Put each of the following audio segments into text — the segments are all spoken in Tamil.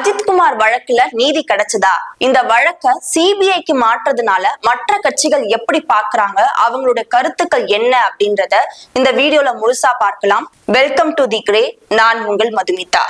அஜித்குமார் வழக்குல நீதி கிடைச்சதா? இந்த வழக்க சிபிஐக்கு மாற்றுறதுனால மற்ற கட்சிகள் எப்படி பாக்குறாங்க? அவங்களுடைய கருத்துக்கள் என்ன அப்படின்றத இந்த வீடியோல முழுசா பார்க்கலாம். வெல்கம் டு தி கிரே நான் உங்கள் மதுமிதா.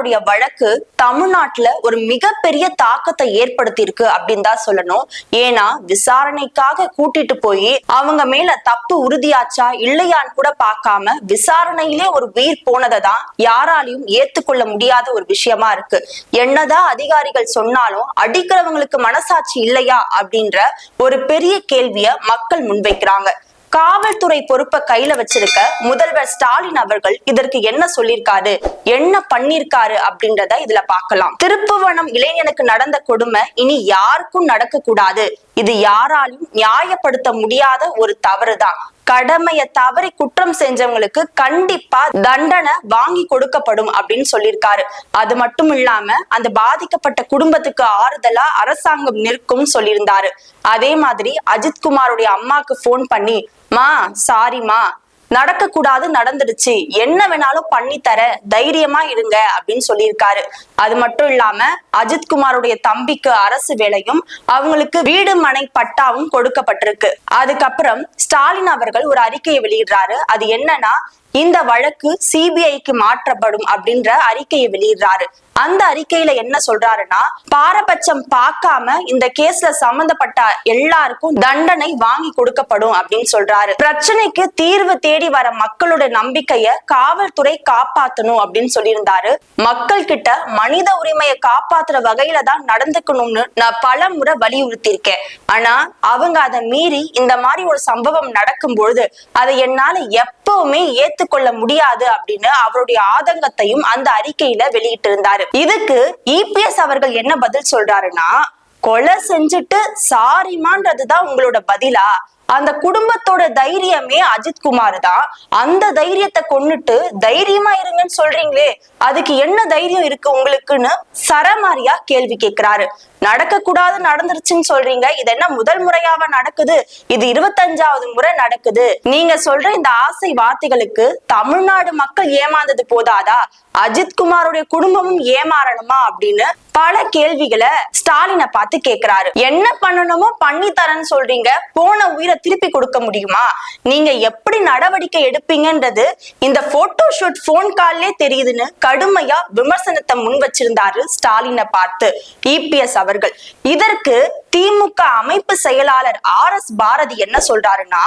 அஜித் குமாருடைய வழக்கு தமிழ்நாட்டுல ஒரு மிகப்பெரிய தாக்கத்தை ஏற்படுத்தி இருக்கு அப்படின்னு தான் சொல்லணும். ஏன்னா விசாரணைக்காக கூட்டிட்டு போய் அவங்க மேல தப்பு உறுதியாச்சா இல்லையான்னு கூட பார்க்காம விசாரணையிலே ஒரு உயிர் போனதை தான் யாராலையும் ஏத்துக்கொள்ள முடியாத ஒரு விஷயமா இருக்கு. என்னதான் அதிகாரிகள் சொன்னாலும் அடிக்கிறவங்களுக்கு மனசாட்சி இல்லையா அப்படின்ற ஒரு பெரிய கேள்விய மக்கள் முன்வைக்கிறாங்க. காவல்துறை பொறுப்பை கையில வச்சிருக்க முதல்வர் ஸ்டாலின் அவர்கள் இதற்கு என்ன சொல்லியிருக்காரு? என்ன பண்ணிருக்காரு அப்படின்றத இதுல பார்க்கலாம். திருப்புவனம் இளைஞனுக்கு நடந்த கொடுமை இனி யாருக்கும் நடக்க கூடாது இது யாராலும் நியாயப்படுத்த முடியாத ஒரு தவறுதான். கடமையை தவறி குற்றம் செஞ்சவங்களுக்கு கண்டிப்பா தண்டனை வாங்கி கொடுக்கப்படும் அப்படின்னு சொல்லியிருக்காரு. அது மட்டும் இல்லாம அந்த பாதிக்கப்பட்ட குடும்பத்துக்கு ஆறுதலா அரசாங்கம் நிற்கும் சொல்லியிருந்தாரு. அதே மாதிரி அஜித் குமாருடைய அம்மாக்கு போன் பண்ணி மா சாரிமா நடக்க கூடாது நடந்துடுச்சு. என்ன வேணாலும் பண்ணி தர தைரியமா இருங்க அப்படின்னு சொல்லியிருக்காரு. அது மட்டும் இல்லாம அஜித் குமாருடைய தம்பிக்கு அரசு வேலையும் அவங்களுக்கு வீடு மனை பட்டாவும் கொடுக்கப்பட்டிருக்கு. அதுக்கப்புறம் ஸ்டாலின் அவர்கள் ஒரு அறிக்கையை வெளியிடுறாரு. அது என்னன்னா இந்த வழக்கு சிபிஐக்கு மாற்றப்படும் அப்படின்ற அறிக்கையை வெளியிடுறாரு. அந்த அறிக்கையில என்ன சொல்றாருன்னா பாரபட்சம் பார்க்காம இந்த கேஸ்ல சம்பந்தப்பட்ட எல்லாருக்கும் தண்டனை வாங்கி கொடுக்கப்படும் அப்படின்னு சொல்றாரு. பிரச்சனைக்கு தீர்வு தேடி வர மக்களோட நம்பிக்கைய காவல்துறை காப்பாத்தணும் அப்படின்னு சொல்லியிருந்தாரு. மக்கள் கிட்ட மனித உரிமையை காப்பாத்துற வகையில தான் நடந்துக்கணும்னு நான் பல முறை வலியுறுத்தி இருக்கேன் ஆனா அவங்க அதை மீறி இந்த மாதிரி ஒரு சம்பவம் நடக்கும் பொழுது அதை என்னால எப்ப எப்பவுமே ஏத்துக்கொள்ள முடியாது அப்படின்னு அவருடைய ஆதங்கத்தையும் அந்த அறிக்கையில வெளியிட்டு இருந்தாரு இதுக்கு இபிஎஸ் அவர்கள் என்ன பதில் சொல்றாருன்னா கொலை செஞ்சுட்டு சாரிமான்றதுதான் உங்களோட பதிலா? அந்த குடும்பத்தோட தைரியமே அஜித் குமார் தான் அந்த தைரியத்தை கொன்னுட்டு தைரியமா இருங்கன்னு சொல்றீங்களே அதுக்கு என்ன தைரியம் இருக்கு உங்களுக்குன்னு சரமாரியா கேள்வி கேட்கிறாரு நடக்க கூடாது நடந்துருச்சுன்னு சொல்றீங்க இது என்ன முதல் முறையாவ நடக்குது? இது இருபத்தஞ்சாவது முறை நடக்குது. நீங்க சொல்ற இந்த ஆசை வார்த்தைகளுக்கு தமிழ்நாடு மக்கள் ஏமாந்தது போதாதா? அஜித் குமாருடைய குடும்பமும் ஏமாறணுமா அப்படின்னு பல கேள்விகளை ஸ்டாலினை பார்த்து கேக்குறாரு. என்ன பண்ணணுமோ பண்ணி தரேன்னு சொல்றீங்க போன உயிரை திருப்பி கொடுக்க முடியுமா? நீங்க எப்படி நடவடிக்கை எடுப்பீங்கன்றது இந்த போட்டோ ஷூட் போன் கால்லே தெரியுதுன்னு கடுமையா விமர்சனத்தை முன் வச்சிருந்தாரு ஸ்டாலினை பார்த்து இபிஎஸ் அவர்கள். இதற்கு திமுக அமைப்பு செயலாளர் ஆர் எஸ் பாரதி என்ன சொல்றாருன்னா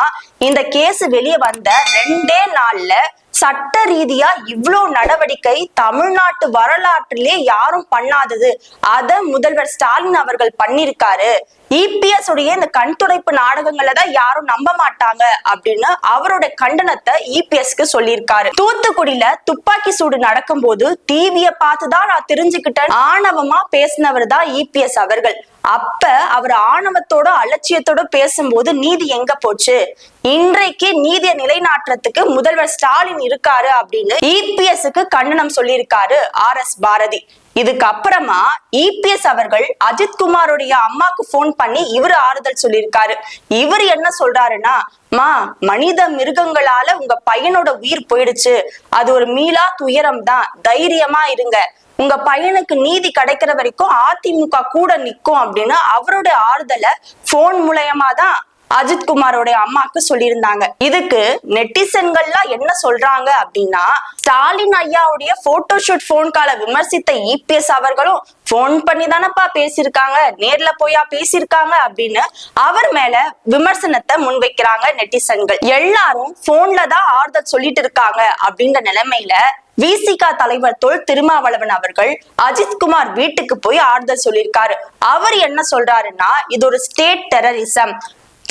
இந்த கேஸ் வெளியே வந்த ரெண்டே நாள்ல சட்ட ரீதியா இவ்ளோ நடவடிக்கை தமிழ்நாட்டு வரலாற்றிலே யாரும் பண்ணாதது. அத முதல்வர் ஸ்டாலின் அவர்கள் பண்ணிருக்காரு இபிஎஸ் உடைய இந்த கண் துடைப்பு நாடகங்களை தான் யாரும் நம்ப மாட்டாங்க அப்படின்னு அவரோட கண்டனத்தை இபிஎஸ்க்கு சொல்லியிருக்காரு. தூத்துக்குடியில துப்பாக்கி சூடு நடக்கும் போது டிவிய பார்த்துதான் நான் தெரிஞ்சுக்கிட்டேன். ஆணவமா பேசினவர் தான் இபிஎஸ் அவர்கள். அப்ப அவர் ஆணவத்தோட அலட்சியத்தோட பேசும்போது நீதி எங்க போச்சு? இன்றைக்கு நீதியை நிலைநாட்டுறதுக்கு முதல்வர் ஸ்டாலின் இருக்காரு அப்படின்னு இபிஎஸ்க்கு கண்டனம் சொல்லியிருக்காரு ஆர் எஸ் பாரதி. இதுக்கு அப்புறமா இபிஎஸ் அவர்கள் அஜித் குமாருடைய அம்மாக்கு போன் பண்ணி இவரு ஆறுதல் சொல்லியிருக்காரு. இவர் என்ன சொல்றாருன்னா மா மனித மிருகங்களால உங்க பையனோட உயிர் போயிடுச்சு. அது ஒரு மீளா துயரம் தான் தைரியமா இருங்க. உங்க பையனுக்கு நீதி கிடைக்கிற வரைக்கும் அதிமுக கூட நிக்கும் அப்படின்னு அவருடைய ஆறுதலை போன் மூலயமா தான் அஜித் குமாரோட அம்மாக்கு சொல்லியிருந்தாங்க. இதுக்கு நெட்டிசன்கள்லாம் என்ன சொல்றாங்க அப்படின்னா ஸ்டாலின் ஐயாவுடைய போட்டோஷூட் போன் கால விமர்சித்த இபிஎஸ் அவர்களும் போன் பண்ணி தானப்பா பேசியிருக்காங்க நேர்ல போயா பேசியிருக்காங்க அப்படின்னு அவர் மேல விமர்சனத்தை முன்வைக்கிறாங்க நெட்டிசன்கள். எல்லாரும் போன்ல தான் ஆறுதல் சொல்லிட்டு இருக்காங்க அப்படின்ற நிலைமையில விசிகா தலைவர் தொல் திருமாவளவன் அவர்கள் அஜித் குமார் வீட்டுக்கு போய் ஆறுதல் சொல்லியிருக்காரு. அவர் என்ன சொல்றாருன்னா இது ஒரு ஸ்டேட் டெரரிசம்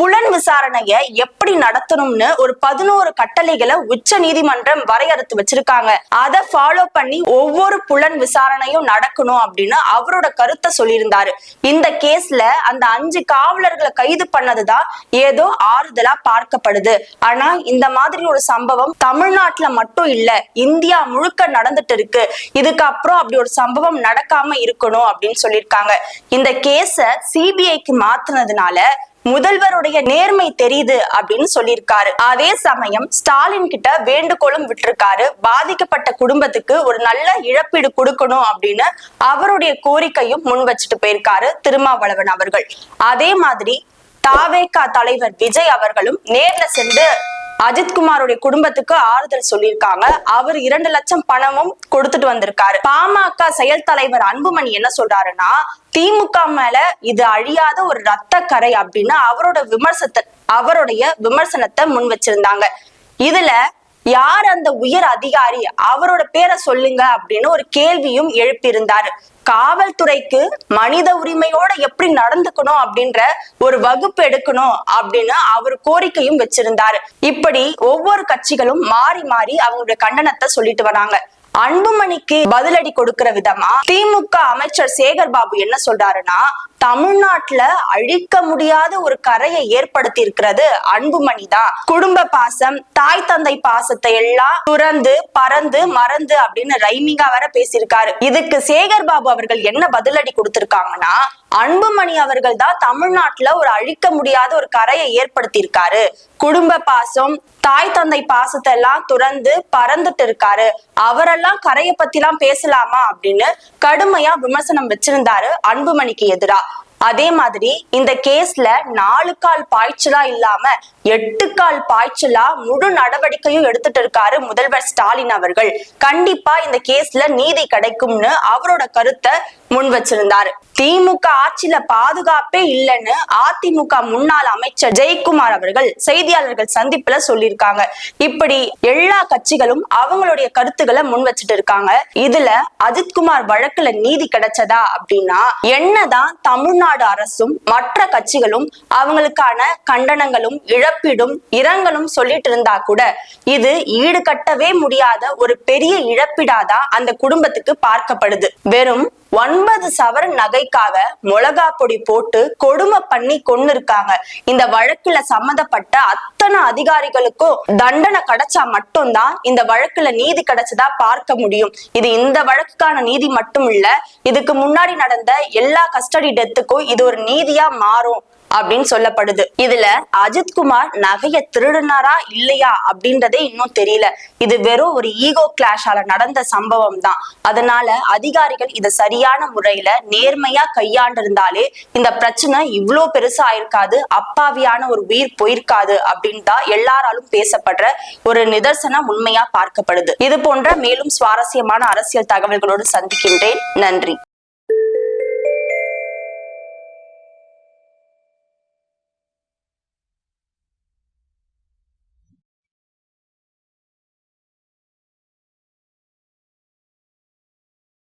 புலன் விசாரணைய எப்படி நடத்தணும்னு ஒரு பதினோரு கட்டளைகளை உச்ச நீதிமன்றம் வரையறுத்து வச்சிருக்காங்க. அதை ஃபாலோ பண்ணி ஒவ்வொரு புலன் விசாரணையும் நடக்கணும் அப்படின்னு அவரோட கருத்தை சொல்லியிருந்தாரு. இந்த கேஸ்ல அந்த அஞ்சு காவலர்களை கைது பண்ணதுதான் ஏதோ ஆறுதலா பார்க்கப்படுது. ஆனா இந்த மாதிரி ஒரு சம்பவம் தமிழ்நாட்டுல மட்டும் இல்ல இந்தியா முழுக்க நடந்துட்டு இருக்கு. இதுக்கு அப்புறம் அப்படி ஒரு சம்பவம் நடக்காம இருக்கணும் அப்படின்னு சொல்லியிருக்காங்க. இந்த கேஸ சிபிஐக்கு மாத்துனதுனால முதல்வருடைய நேர்மை தெரியுது அப்படின்னு சொல்லியிருக்காரு. அதே சமயம் ஸ்டாலின் கிட்ட வேண்டுகோளும் விட்டுருக்காரு. பாதிக்கப்பட்ட குடும்பத்துக்கு ஒரு நல்ல இழப்பீடு கொடுக்கணும் அப்படின்னு அவருடைய கோரிக்கையும் முன் வச்சுட்டு போயிருக்காரு திருமாவளவன் அவர்கள். அதே மாதிரி தாவேகா தலைவர் விஜய் அவர்களும் நேர்ல சென்று அஜித்குமாருடைய குடும்பத்துக்கு ஆறுதல் சொல்லியிருக்காங்க. அவர் இரண்டு லட்சம் பணமும் கொடுத்துட்டு வந்திருக்காரு. பாமக செயல் தலைவர் அன்புமணி என்ன சொல்றாருன்னா திமுக மேல இது அழியாத ஒரு ரத்த கரை அப்படின்னு அவரோட விமர்சனத்தை அவருடைய விமர்சனத்தை முன் வச்சிருந்தாங்க. இதுல யார் அந்த உயர் அதிகாரி? அவரோட பேரை சொல்லுங்க அப்படின்னு ஒரு கேள்வியும் எழுப்பியிருந்தாரு. காவல்துறைக்கு மனித உரிமையோட எப்படி நடந்துக்கணும் அப்படின்ற ஒரு வகுப்பு எடுக்கணும் அப்படின்னு அவர் கோரிக்கையும் வச்சிருந்தாரு. இப்படி ஒவ்வொரு கட்சிகளும் மாறி மாறி அவங்களுடைய கண்டனத்தை சொல்லிட்டு வராங்க. அன்புமணிக்கு பதிலடி கொடுக்கிற விதமா திமுக அமைச்சர் சேகர் பாபு என்ன சொல்றாருன்னா தமிழ்நாட்டுல அழிக்க முடியாத ஒரு கரையை ஏற்படுத்தி இருக்கிறது அன்புமணி தான். குடும்ப பாசம் தாய் தந்தை பாசத்தை எல்லாம் துறந்து பறந்து மறந்து அப்படின்னு ரைமிங்கா வர பேசியிருக்காரு. இதுக்கு சேகர் பாபு அவர்கள் என்ன பதிலடி கொடுத்திருக்காங்கன்னா அன்புமணி அவர்கள் தான் தமிழ்நாட்டுல ஒரு அழிக்க முடியாத ஒரு கரையை ஏற்படுத்தி இருக்காரு குடும்ப பாசம் தாய் தந்தை பாசத்தை எல்லாம் துறந்து பறந்துட்டு இருக்காரு. அவரெல்லாம் கரையை பத்தி எல்லாம் பேசலாமா அப்படின்னு கடுமையா விமர்சனம் வச்சிருந்தாரு அன்புமணிக்கு எதிராக அதே மாதிரி இந்த கேஸ்ல நாலு கால் பாய்ச்சலா இல்லாம எட்டு கால் பாய்ச்சலா முழு நடவடிக்கையும் எடுத்துட்டு இருக்காரு முதல்வர் ஸ்டாலின் அவர்கள். கண்டிப்பா இந்த கேஸ்ல நீதி கிடைக்கும்னு அவரோட கருத்தை முன் வச்சிருந்தாரு. திமுக ஆட்சியில பாதுகாப்பே இல்லைன்னு அதிமுக முன்னாள் அமைச்சர் ஜெயக்குமார் அவர்கள் செய்தியாளர்கள் சந்திப்புல சொல்லியிருக்காங்க. இப்படி எல்லா கட்சிகளும் அவங்களுடைய கருத்துக்களை முன் வச்சுட்டு இருக்காங்க. இதுல அஜித்குமார் வழக்குல நீதி கிடைச்சதா அப்படின்னா என்னதான் தமிழ்நாடு அரசும் மற்ற கட்சிகளும் அவங்களுக்கான கண்டனங்களும் இழப்பீடும் இரங்கலும் சொல்லிட்டு இருந்தா கூட இது ஈடுகட்டவே முடியாத ஒரு பெரிய இழப்பீடாதான் அந்த குடும்பத்துக்கு பார்க்கப்படுது. வெறும் ஒன்பது சவரன் நகை நகைக்காக மிளகா பொடி போட்டு கொடுமை பண்ணி கொண்டு இருக்காங்க இந்த வழக்குல சம்மந்தப்பட்ட அத்தனை அதிகாரிகளுக்கும் தண்டனை கிடைச்சா மட்டும்தான் இந்த வழக்குல நீதி கிடைச்சதா பார்க்க முடியும். இது இந்த வழக்குக்கான நீதி மட்டும் இல்ல இதுக்கு முன்னாடி நடந்த எல்லா கஸ்டடி டெத்துக்கும் இது ஒரு நீதியா மாறும். அப்படின்னு சொல்லப்படுது. இதுல அஜித்குமார் நகைய திருடினாரா இல்லையா அப்படின்றதே இன்னும் தெரியல. இது வெறும் ஒரு ஈகோ கிளாஷால நடந்த சம்பவம் தான். அதனால அதிகாரிகள் இதை சரியான முறையில நேர்மையா கையாண்டிருந்தாலே இந்த பிரச்சனை இவ்வளோ பெருசா ஆயிருக்காது அப்பாவியான ஒரு உயிர் போயிருக்காது அப்படின்னு தான் எல்லாராலும் பேசப்படுற ஒரு நிதர்சனம் உண்மையா பார்க்கப்படுது. இது போன்ற மேலும் சுவாரஸ்யமான அரசியல் தகவல்களோடு சந்திக்கின்றேன். நன்றி.